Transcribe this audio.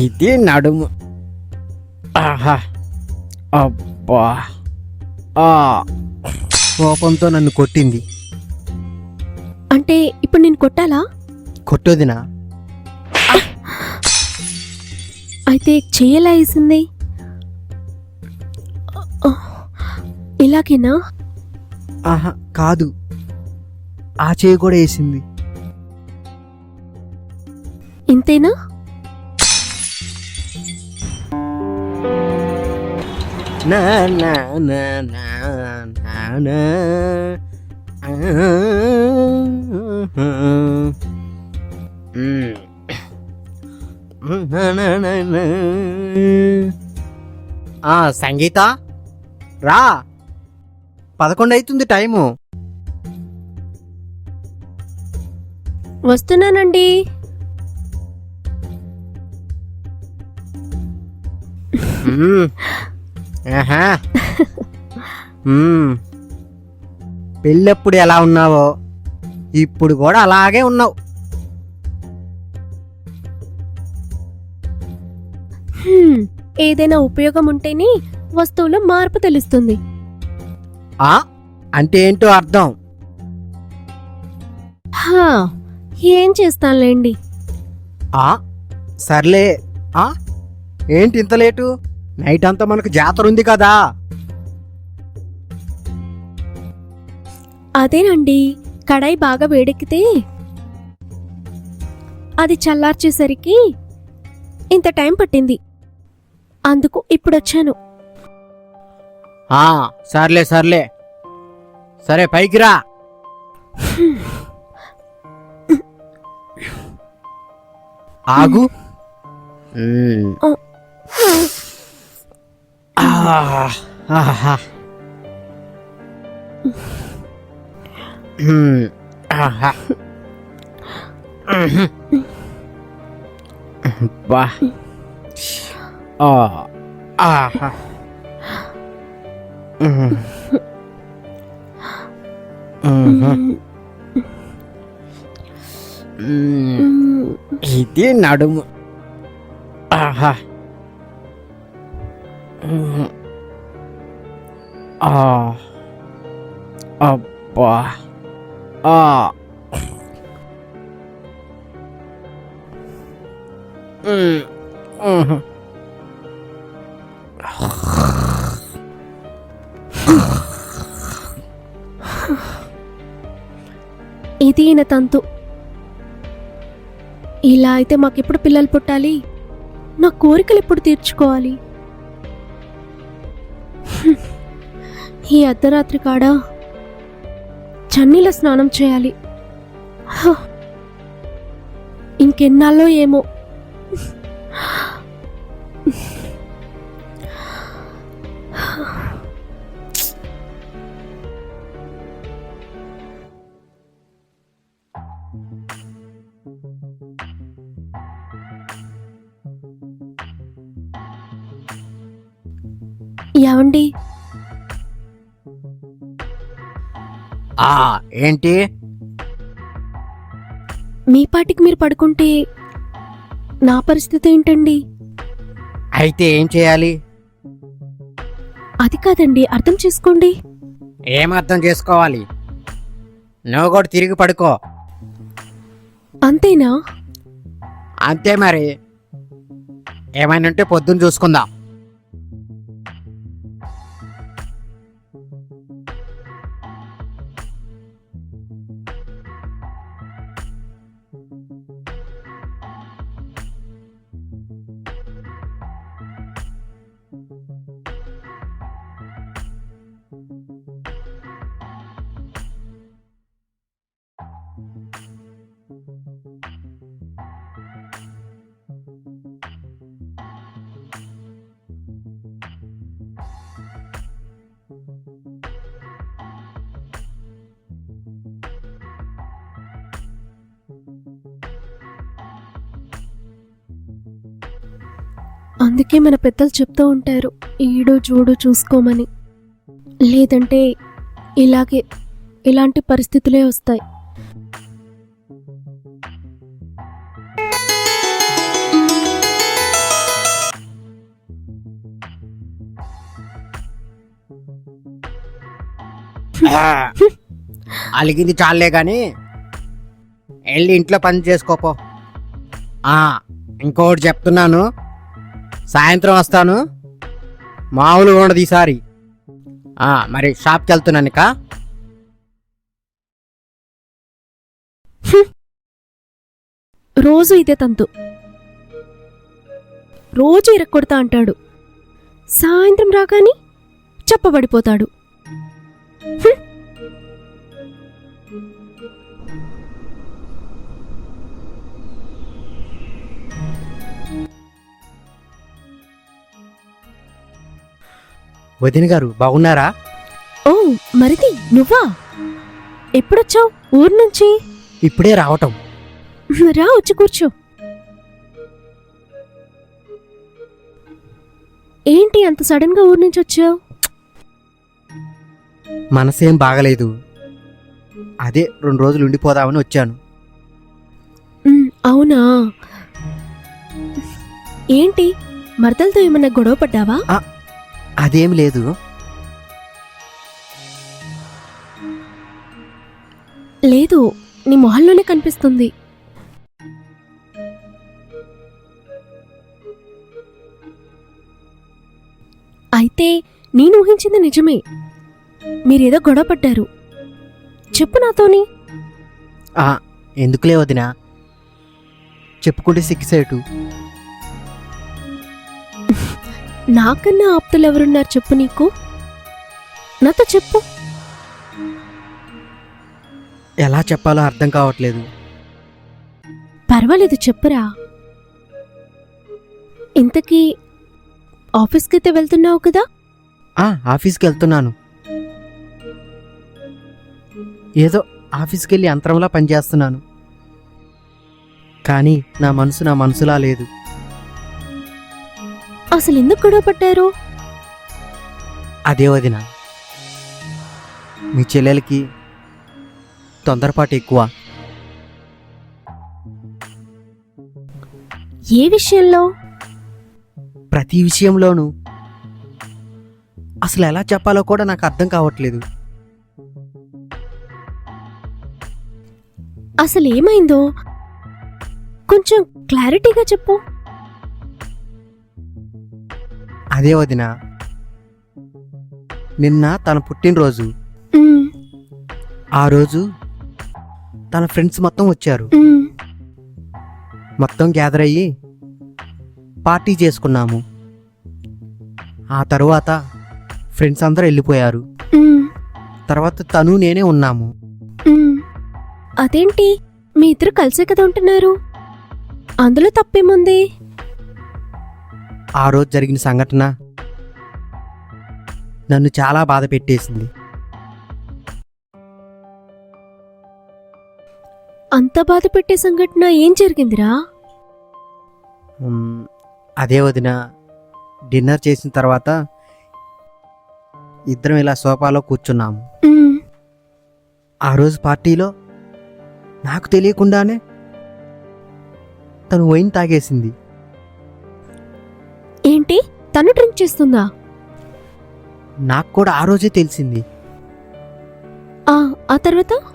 ఇది నడుము. ఆహా. అబ్బా. ఆ. కోపంతో నన్ను కొట్టింది. అంటే ఇప్పుడు నేను కొట్టాలా? కొట్టొదినా. అయితే చెయ్యలా వేసింది? ఇలాగేనా? ఆహా కాదు. ఆ చేయి కూడా వేసింది. ఇంతేనా నా నా నా నా నా నా. మ్మ్. నా నా నా నా. ఆ సంగీత రా పదకొండు అవుతుంది టైము వస్తున్నానండి పెళ్ళప్పుడు ఎలా ఉన్నావో ఇప్పుడు కూడా అలాగే ఉన్నావు. ఏదైనా ఉపయోగం ఉంటేనే వస్తువులో మార్పు తెలుస్తుంది. ఆ? అంటే ఏంటో అర్థం? హా ఏం చేస్తానులేండి. ఆ? సర్లే. ఆ? ఏంటి ఇంత లేటు? నైట్ అంతా మనకు జాతర ఉంది కదా. అదేనండి కడాయి బాగా వేడెక్కితే అది చల్లార్చేసరికి ఇంత టైం పట్టింది. అందుకు ఇప్పుడొచ్చాను. ఆ సర్లే సర్లే. సరే పైకి రా. ఆగు. మ్మ్. ఆ, ఆహా. మ్మ్. ఆహా. మ్మ్. బా ఆ, ఆహా. మ్మ్. మ్మ్. మ్మ్. ఇది నడుము ఆహా మ్మ్. ఆ అబ్బా ఆ. ఇది ఈయన తంతు. ఇలా అయితే మాకెప్పుడు పిల్లలు పుట్టాలి? నా కోరికలు ఎప్పుడు తీర్చుకోవాలి? ఈ అర్ధరాత్రి కాడ చన్నీల స్నానం చేయాలి హ. ఇంకెన్నాళ్ళో ఏమో ఏమండి? ఆ ఏంటి? మీ పాటికి మీరు పడుకుంటే నా పరిస్థితి ఏంటండి? అయితే ఏం చేయాలి? అది కాదండి అర్థం చేసుకోండి. ఏం అర్థం చేసుకోవాలి? నువ్వు కూడా తిరిగి పడుకో. అంతేనా? అంతే మరి. ఏమైనా ఉంటే పొద్దున్న చూసుకుందాం. అందుకే మన పెద్దలు చెప్తూ ఉంటారు ఈడు చూడు చూసుకోమని. లేదంటే ఇలాగే ఇలాంటి పరిస్థితులే వస్తాయి. అలిగింది చాలే కానీ వెళ్ళి ఇంట్లో పని చేసుకోపో. ఆ, ఇంకోటి చెప్తున్నాను. సాయంత్రం వస్తాను. మామూలుగా ఉండదు ఈసారి. ఆ, మరి షాప్కి వెళ్తున్నాను ఇక. రోజు ఇదే తంతు. రోజు ఇరక్కొడతా అంటాడు. సాయంత్రం రాగానే చెప్పబడిపోతాడు. వదిన గారు బాగున్నారా? ఓ మరిది నువ్వా? ఎప్పుడొచ్చావు? ఊరు నుంచి? ఇప్పుడే రావటం. రా వచ్చి కూర్చో. ఏంటి అంత సడన్గా ఊరు నుంచి వచ్చావు? మనసేం బాగలేదు. అదే రెండు రోజులు ఉండిపోదామని వచ్చాను. అవునా? ఏంటి? మరదలతో ఏమన్నా గొడవ పడ్డావా? అదేం లేదు. లేదు నీ మొహల్లోనే కనిపిస్తుంది. అయితే నేను ఊహించింది నిజమే. మీరేదో గొడవ పడ్డారు. చెప్పు నాతోని. ఆ, ఎందుకులే వదినా? చెప్పుకుంటే సిక్కిసేటు నాకన్నా ఆప్తులు ఎవరున్నారు చెప్పు నీకు. నాతో చెప్పు. ఎలా చెప్పాలో అర్థం కావట్లేదు. పర్వాలేదు చెప్పురా. ఇంతకీ ఆఫీస్కి అయితే వెళ్తున్నావు కదా? ఆ, ఆఫీస్కి వెళ్తున్నాను. ఏదో ఆఫీస్కి వెళ్ళి యంత్రంలా పనిచేస్తున్నాను. కానీ నా మనసు నా మనసులా లేదు. అసలు ఎందుకు గొడవ పడ్డారు అదే వదిన. మీ చెల్లెలకి తొందరపాటు ఎక్కువ. ఏ విషయంలో? ప్రతి విషయంలోనూ. అసలు ఎలా చెప్పాలో కూడా నాకు అర్థం కావట్లేదు. అసలు ఏమైందో కొంచెం క్లారిటీగా చెప్పు. అదే వదిన. నిన్న తన పుట్టినరోజు. ఆ రోజు తన ఫ్రెండ్స్ మొత్తం వచ్చారు. మొత్తం గ్యాదర్ అయ్యి పార్టీ చేసుకున్నాము. ఆ తరువాత ఫ్రెండ్స్ అందరూ వెళ్ళిపోయారు. తర్వాత తను నేనే ఉన్నాము. అదేంటి? మీ ఇద్దరు కలిసే కదా ఉంటున్నారు? అందులో తప్పేముంది? ఆ రోజు జరిగిన సంఘటన నన్ను చాలా బాధ పెట్టేసింది. అంత బాధ పెట్టే సంఘటన ఏం జరిగిందిరా? అదే వదిన డిన్నర్ చేసిన తర్వాత ఇద్దరం ఇలా సోఫాలో కూర్చున్నాము. ఉమ్, ఆ రోజు పార్టీలో నాకు తెలియకుండానే తను వైన్ తాగేసింది. ఏంటి? తను డ్రింక్ చేస్తుందా? నాకు కూడా ఆ రోజే తెలిసింది. ఆ ఆ తర్వాత?